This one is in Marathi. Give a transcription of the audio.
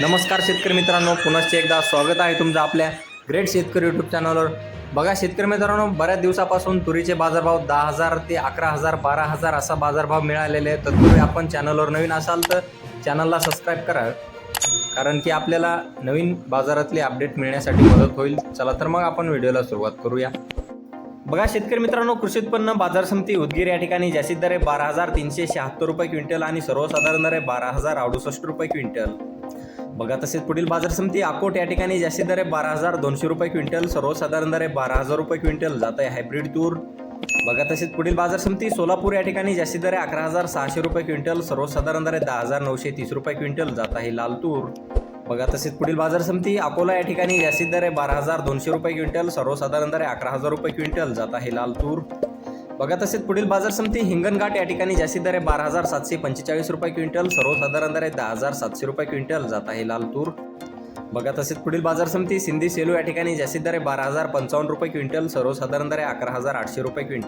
नमस्कार शेतकरी मित्रांनो पुनश्च एकदा स्वागत आहे तुमचं आपल्या ग्रेट शेतकरी यूट्यूब चॅनलवर बघा शेतकरी मित्रांनो बऱ्याच दिवसापासून तुरीचे बाजारभाव दहा हजार ते अकरा हजार बारा हजार असा बाजारभाव मिळालेले आहे तत्पूर्वी आपण चॅनलवर नवीन असाल तर चॅनलला सबस्क्राईब करा. कारण की आपल्याला नवीन बाजारातले अपडेट मिळण्यासाठी मदत होईल. चला तर मग आपण व्हिडिओला सुरुवात करूया. बघा शेतकरी मित्रांनो कृषी उत्पन्न बाजार समिती उदगीर या ठिकाणी जास्तीत दर आहे बारा हजार तीनशे शहात्तर रुपये क्विंटल आणि सर्वसाधारण दर आहे बारा हजार अडुसष्ट रुपये क्विंटल. बघा तसेच पुढील बाजार समिती अकोट या ठिकाणी जास्ती दर आहे बारा हजार दोनशे रुपये क्विंटल सर्वसाधारण दर आहे बारा हजार रुपये क्विंटल जात आहे हायब्रिड तूर. बघा तसेच पुढील बाजार समिती सोलापूर या ठिकाणी जास्ती दर आहे अकरा हजार सहाशे रुपये क्विंटल सर्वसाधारण दर आहे दहा हजार नऊशे तीस रुपये क्विंटल जात आहे लाल तूर. बघा तसेच पुढील बाजार समिती अकोला या ठिकाणी जास्तीत दर आहे बारा हजार दोनशे रुपये क्विंटल सर्वसाधारण दर आहे अकरा हजार रुपये क्विंटल जात आहे लाल तूर. बघा तसेच पुढील बाजार समिती हिंगणघाट या ठिकाणी जास्तीत दर आहे बारा हजार सातशे पंचेचाळीस रुपये क्विंटल सर्वसाधारण दर आहे दहा हजार सातशे रुपये क्विंटल जात आहे लाल तूर. बघा तसेच पुढील बाजार समिती सिंधी सेलू या ठिकाणी जास्तीत दर आहे बारा हजार पंचावन्न रुपये क्विंटल सर्वसाधारण दर आहे अकरा हजार आठशे रुपये क्विंटल.